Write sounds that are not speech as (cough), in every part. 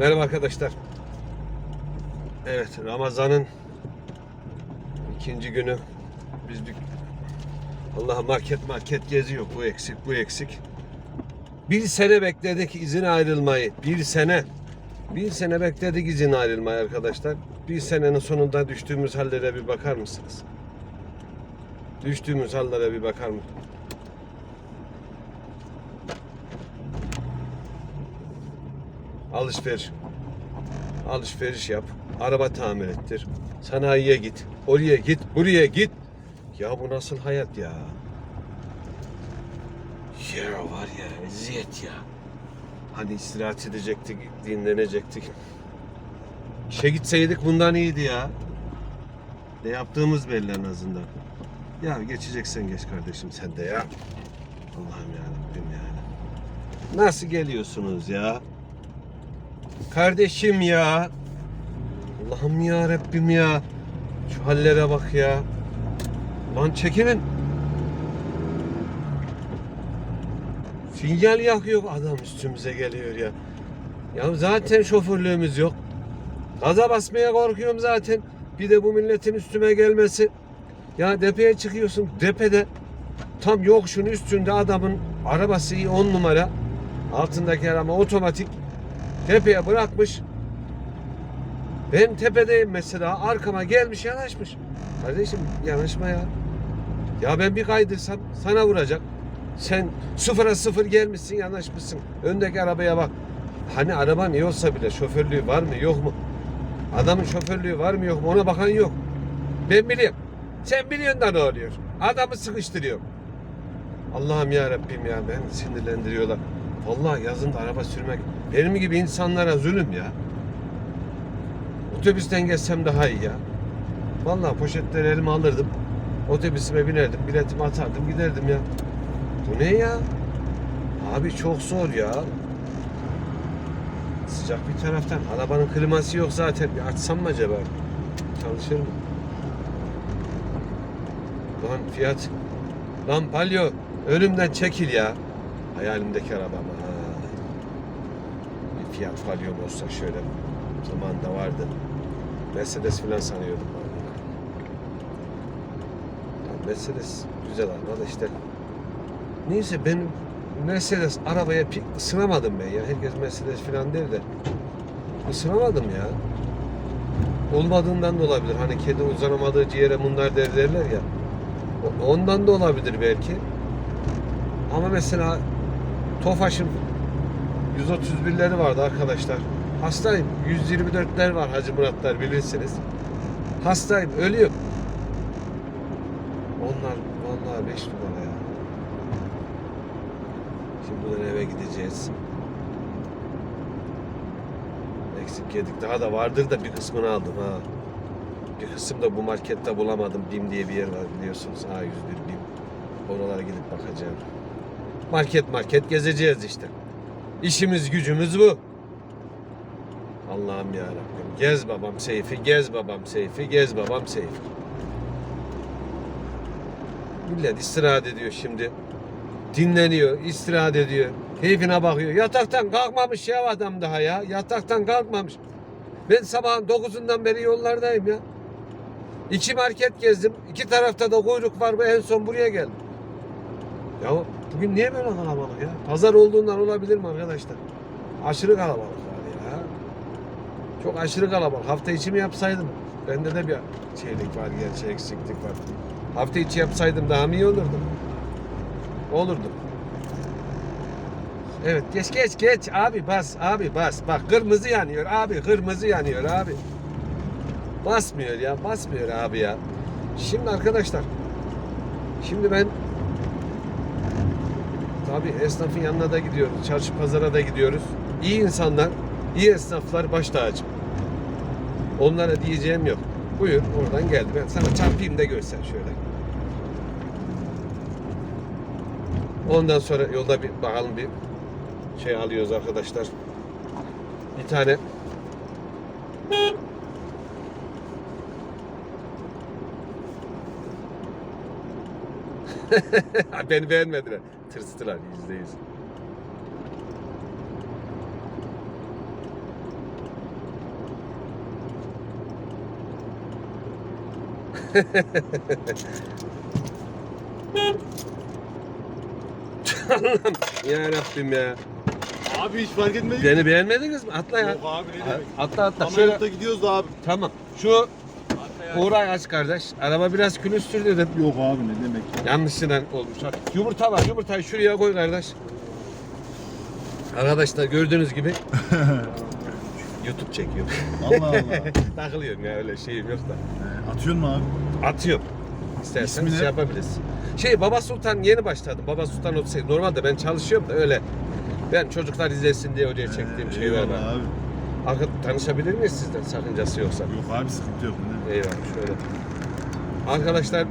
Merhaba arkadaşlar. Evet Ramazan'ın ikinci günü biz bir Allah market market geziyor bu eksik bu eksik. Bir sene bekledik izin ayrılmayı. Bir sene. Bir sene bekledik izin ayrılmayı arkadaşlar. Bir senenin sonunda düştüğümüz hallere bir bakar mısınız? Düştüğümüz hallere bir bakar mısınız? Alışveriş. Alışveriş yap. Araba tamir ettir. Sanayiye git. Oraya git. Buraya git. Ya bu nasıl hayat ya? Ya var ya eziyet ya. Hani istirahat edecektik, dinlenecektik. İşe gitseydik bundan iyiydi ya. Ne yaptığımız belli en azından. Ya geçeceksen geç kardeşim sen de ya. Allah'ım ya Rabbim yani. Nasıl geliyorsunuz ya? Kardeşim ya. Allah'ım ya Rabbim ya. Şu hallere bak ya. Lan çekilin. Sinyal yakıyor adam üstümüze geliyor ya. Ya zaten şoförlüğümüz yok. Gaza basmaya korkuyorum zaten. Bir de bu milletin üstüme gelmesi. Ya depeye çıkıyorsun. Depede tam yokuşun üstünde adamın arabası iyi 10 numara. Altındaki araba otomatik. Tepeye bırakmış. Ben tepedeyim mesela. Arkama gelmiş yanaşmış. Kardeşim yanaşma ya. Ya ben bir kaydırsam sana vuracak. Sen sıfıra sıfır gelmişsin yanaşmışsın. Öndeki arabaya bak. Hani araba ne olsa bile şoförlüğü var mı yok mu? Adamın şoförlüğü var mı yok mu ona bakan yok. Ben biliyorum. Sen biliyorsun da ne oluyor. Adamı sıkıştırıyor. Allah'ım ya Rabbim ya beni sinirlendiriyorlar. Vallahi yazın da araba sürmek benim gibi insanlara zulüm ya. Otobüsten geçsem daha iyi ya. Vallahi poşetleri elime alırdım. Otobüsüme binerdim, biletimi atardım, giderdim ya. Bu ne ya? Abi çok zor ya. Sıcak bir taraftan. Arabanın kliması yok zaten. Bir açsam mı acaba? Çalışır mı? Lan fiyat. Lan palyo. Önümden çekil ya. Hayalimdeki araba fiyat palyom olsa şöyle. Zamanında vardı. Mercedes falan sanıyordum ben. Ya Mercedes güzel araba da işte. Neyse ben Mercedes arabaya ısınamadım ben ya. Herkes Mercedes falan der de. Isınamadım ya. Olmadığından da olabilir. Hani kedi uzanamadığı ciğere mundar der derler ya. Ondan da olabilir belki. Ama mesela Tofaş'ın 131'leri vardı arkadaşlar. Hastayım. 124'ler var Hacı Muratlar bilirsiniz. Hastayım. Ölüyorum. Onlar vallahi 5 numara ya. Şimdi buradan eve gideceğiz. Eksik yedik. Daha da vardır da bir kısmını aldım ha. Bir kısım da bu markette bulamadım. BİM diye bir yer var biliyorsunuz. A101 BİM. Oralara gidip bakacağım. Market market gezeceğiz işte. İşimiz gücümüz bu. Allah'ım ya Rabbim. Gez babam Seyfi, gez babam Seyfi, gez babam Seyfi. Millet istirahat ediyor şimdi. Dinleniyor, istirahat ediyor. Keyfine bakıyor. Yataktan kalkmamış ya adam daha ya. Yataktan kalkmamış. Ben sabahın 9'undan beri yollardayım ya. İki market gezdim. İki tarafta da kuyruk var. En son buraya geldim. Ya bugün niye böyle kalabalık ya? Pazar olduğundan olabilir mi arkadaşlar? Aşırı kalabalık var ya. Çok aşırı kalabalık. Hafta içi mi yapsaydım? Bende de bir şeylik var, gerçi eksiklik var. Hafta içi yapsaydım daha mı iyi olurdu? Olurdu. Evet geç geç geç abi bas abi bas bak kırmızı yanıyor abi kırmızı yanıyor abi basmıyor ya basmıyor abi ya şimdi arkadaşlar şimdi ben tabi esnafın yanına da gidiyoruz çarşı pazara da gidiyoruz. İyi insanlar iyi esnaflar baş tacım onlara diyeceğim yok. Buyur oradan geldi. Ben sana çarpayım da görsen şöyle. Ondan sonra yolda bir bakalım bir şey alıyoruz arkadaşlar. Bir tane (laughs) Beni beğenmediler tırstılar izleyiz. Allah'ım (laughs) ya Rabbim ya. Abi hiç fark etmedin? Beni beğenmediniz mi? Atla ya. Yok abi ne demek. Atla atla. Şöyle... Şöyle, gidiyoruz da abi. tamam. Şu Uğray aç kardeş. Araba biraz külüstür dedim. Yok abi ne demek. Yanlışlıkla olmuş. Yumurta var. Yumurtayı şuraya koy kardeş. Arkadaşlar gördüğünüz gibi (laughs) YouTube çekiyor. Allah Allah. (laughs) Takılıyorum ya öyle şeyim yok da. Ee, Atıyorsun mu abi? Atıyorum. İstersen İsmi ne? şey yapabilirsin. Şey Baba Sultan yeni başladım. Baba Sultan 38. Normalde ben çalışıyorum da öyle. Ben çocuklar izlesin diye oraya çektiğim şey var. Abi. Arka, tanışabilir miyiz sizden sakıncası yoksa? Yok abi sıkıntı yok. Ne? Eyvallah şöyle. Arkadaşlar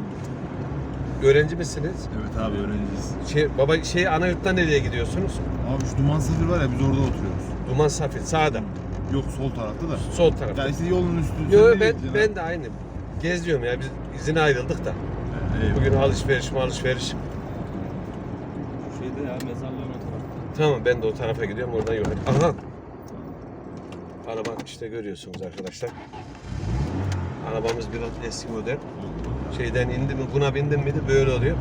öğrenci misiniz? Evet abi öğrenciyiz. Şey, baba şey ana yurttan nereye gidiyorsunuz? Abi şu duman sıfır var ya biz orada oturuyoruz. Duman Safir sağda. Yok sol tarafta da. Sol tarafta. Ya işte yolun üstü. Yo sen ben ben de aynı. Geziyorum ya biz izine ayrıldık da. Eyvallah. Bugün alışveriş mi alışveriş. Şeyde ya mezarlığın o tarafta. Tamam ben de o tarafa gidiyorum oradan yok. Aha. Araba işte görüyorsunuz arkadaşlar. Arabamız biraz eski model. Şeyden indi mi buna bindim miydi böyle oluyor.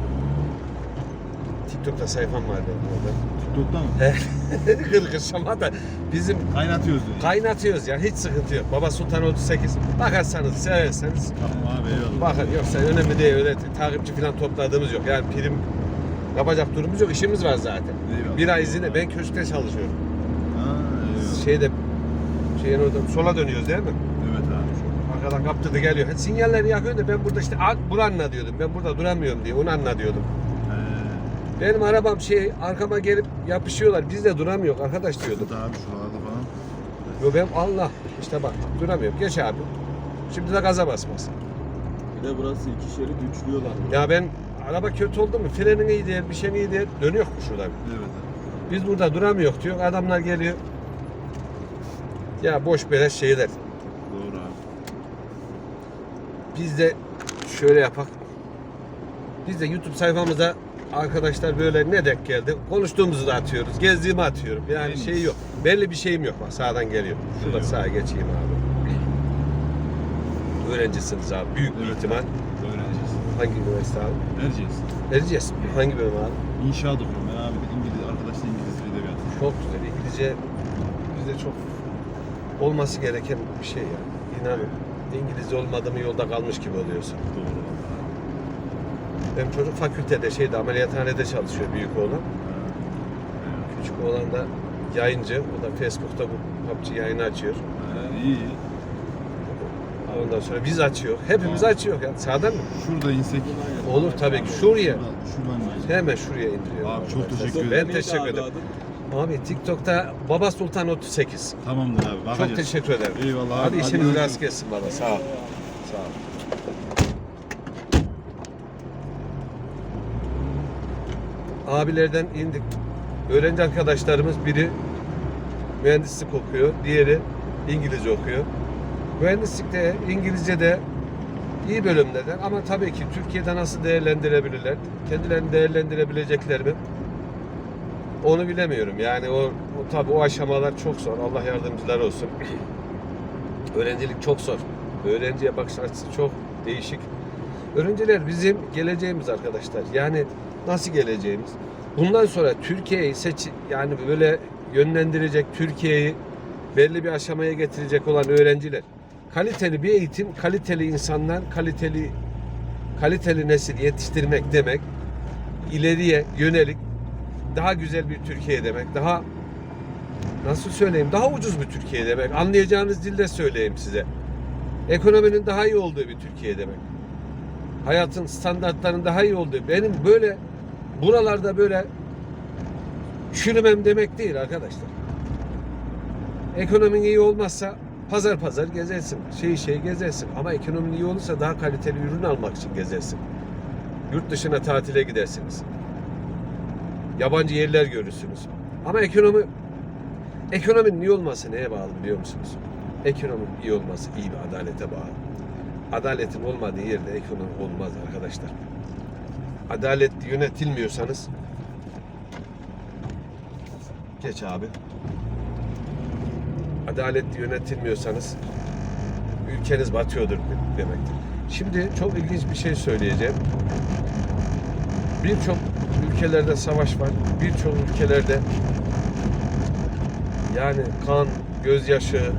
TikTok'ta sayfam var benim orada. TikTok'ta mı? (laughs) Kırgışama da bizim Kaynatıyoruz diyor. kaynatıyoruz ya hiç sıkıntı yok. Baba Sultan 38 bakarsanız severseniz Tamam abi eyvallah. bakın yoksa önemli değil öyle takipçi falan topladığımız yok. Yani prim yapacak durumumuz yok işimiz var zaten. Eyvallah. Bir ay izine ben köşkte çalışıyorum. Ha, eyvallah. Şeyde şeyin orada sola dönüyoruz değil mi? Evet abi. Arkadan kaptırdı geliyor. Hadi sinyalleri yakıyor da ben burada işte "Al, bunu anla diyordum. Ben burada duramıyorum diye onu anla diyordum. Ee, Benim arabam şey arkama gelip yapışıyorlar. Biz de duramıyor arkadaş diyordum. Burada abi şuralarda falan. Yo ben Allah işte bak duramıyorum. Geç abi. Şimdi de gaza basmaz. Bir de burası iki şerit üçlüyorlar. Ya ben araba kötü oldu mu frenin iyi değil bir şey iyi değil dönüyor mu şuradan? Evet abi. Biz burada duramıyor diyor. Adamlar geliyor. Ya boş beleş şeyler. Doğru abi. Biz de şöyle yapak. Biz de YouTube sayfamıza arkadaşlar böyle ne denk geldi. Konuştuğumuzu da atıyoruz. Gezdiğimi atıyorum. Yani En şey yok. Belli bir şeyim yok. Bak sağdan geliyor. Şurada Eyvallah. sağa geçeyim abi. Öğrencisiniz abi. Büyük bir Evet. ihtimal. Öğreneceğiz. Hangi üniversite abi? Vereceğiz. Erciyes. Hangi bölüm abi? İnşaat okuyorum ben abi. İngiliz, arkadaşla İngiliz bir edebiyat. Çok güzel. İngilizce bizde çok olması gereken bir şey ya. İnanın. İngilizce olmadı mı yolda kalmış gibi oluyorsun. Doğru. Benim çocuk fakültede şeyde ameliyathanede çalışıyor büyük oğlan. Küçük oğlan da yayıncı. O da Facebook'ta bu PUBG yayını açıyor. Ha, iyi. Ondan sonra biz açıyor. Hepimiz açıyor ya. Sağdan mı? Şurada insek. Olur tabii ki. Şuraya. Şuradan, şuradan. Hemen şuraya indiriyorum. Abi çok teşekkür Ben ederim. teşekkür Neydi abi ederim. Abi TikTok'ta Baba Sultan 38. Tamamdır abi. Bakacağız. Çok teşekkür ederim. Eyvallah abi. Hadi işiniz görüşürüz. rast gelsin baba. Sağ ol. Sağ ol. Abilerden indik. Öğrenci arkadaşlarımız biri mühendislik okuyor, diğeri İngilizce okuyor. Mühendislikte, İngilizce'de iyi bölümlerden ama tabii ki Türkiye'de nasıl değerlendirebilirler, kendilerini değerlendirebilecekler mi? Onu bilemiyorum. Yani o, o tabii o aşamalar çok zor. Allah yardımcılar olsun. Öğrencilik çok zor. Öğrenciye bakış açısı çok değişik. Öğrenciler bizim geleceğimiz arkadaşlar. Yani nasıl geleceğimiz? Bundan sonra Türkiye'yi seç yani böyle yönlendirecek Türkiye'yi belli bir aşamaya getirecek olan öğrenciler. Kaliteli bir eğitim, kaliteli insanlar, kaliteli kaliteli nesil yetiştirmek demek ileriye yönelik daha güzel bir Türkiye demek. Daha nasıl söyleyeyim? Daha ucuz bir Türkiye demek. Anlayacağınız dilde söyleyeyim size. Ekonominin daha iyi olduğu bir Türkiye demek. Hayatın standartlarının daha iyi olduğu. Benim böyle buralarda böyle çürümem demek değil arkadaşlar. Ekonomin iyi olmazsa pazar pazar gezersin. Şey şey gezersin. Ama ekonomin iyi olursa daha kaliteli ürün almak için gezersin. Yurt dışına tatile gidersiniz. Yabancı yerler görürsünüz. Ama ekonomi ekonominin iyi olması neye bağlı biliyor musunuz? Ekonominin iyi olması iyi bir adalete bağlı. Adaletin olmadığı yerde ekonomi olmaz arkadaşlar. Adaletli yönetilmiyorsanız geç abi. Adaletli yönetilmiyorsanız ülkeniz batıyordur demektir. Şimdi çok ilginç bir şey söyleyeceğim. Birçok ülkelerde savaş var. Birçok ülkelerde yani kan, gözyaşı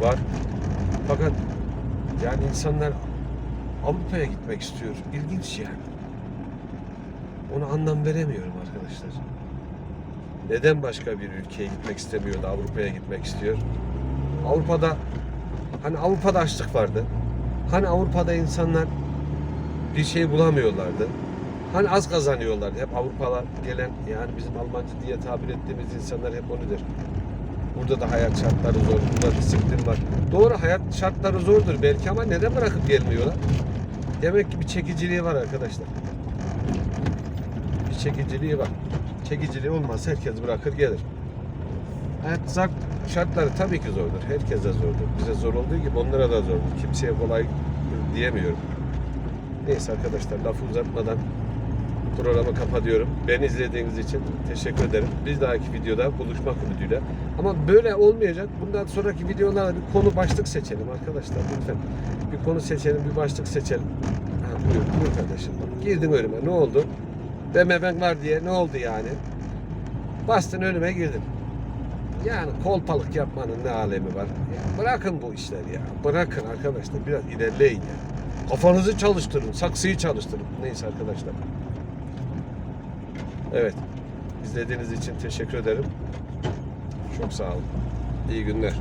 var. Fakat yani insanlar Avrupa'ya gitmek istiyor. İlginç yani. Ona anlam veremiyorum arkadaşlar. Neden başka bir ülkeye gitmek istemiyor da Avrupa'ya gitmek istiyor? Avrupa'da hani Avrupa'da açlık vardı. Hani Avrupa'da insanlar bir şey bulamıyorlardı. Hani az kazanıyorlardı. Hep Avrupalar gelen yani bizim Almancı diye tabir ettiğimiz insanlar hep onu der. Burada da hayat şartları zor, burada disiplin var. Doğru hayat şartları zordur belki ama neden bırakıp gelmiyorlar? Demek ki bir çekiciliği var arkadaşlar. Bir çekiciliği var. Çekiciliği olmazsa herkes bırakır gelir. Hayat şartları tabii ki zordur. Herkese zordur. Bize zor olduğu gibi onlara da zordur. Kimseye kolay diyemiyorum. Neyse arkadaşlar lafı uzatmadan programı kapatıyorum. Beni izlediğiniz için teşekkür ederim. Bir dahaki videoda buluşmak ümidiyle. Ama böyle olmayacak. Bundan sonraki videolarda bir konu başlık seçelim arkadaşlar lütfen. Bir konu seçelim, bir başlık seçelim. Ha, buyur, buyur kardeşim. Bak, Girdin önüme. Ne oldu? Dememen var diye ne oldu yani? Bastın önüme girdin. Yani kolpalık yapmanın ne alemi var? Ya bırakın bu işleri ya. Bırakın arkadaşlar. Biraz ilerleyin ya. Kafanızı çalıştırın. Saksıyı çalıştırın. Neyse arkadaşlar. Evet. İzlediğiniz için teşekkür ederim. Çok sağ olun. İyi günler.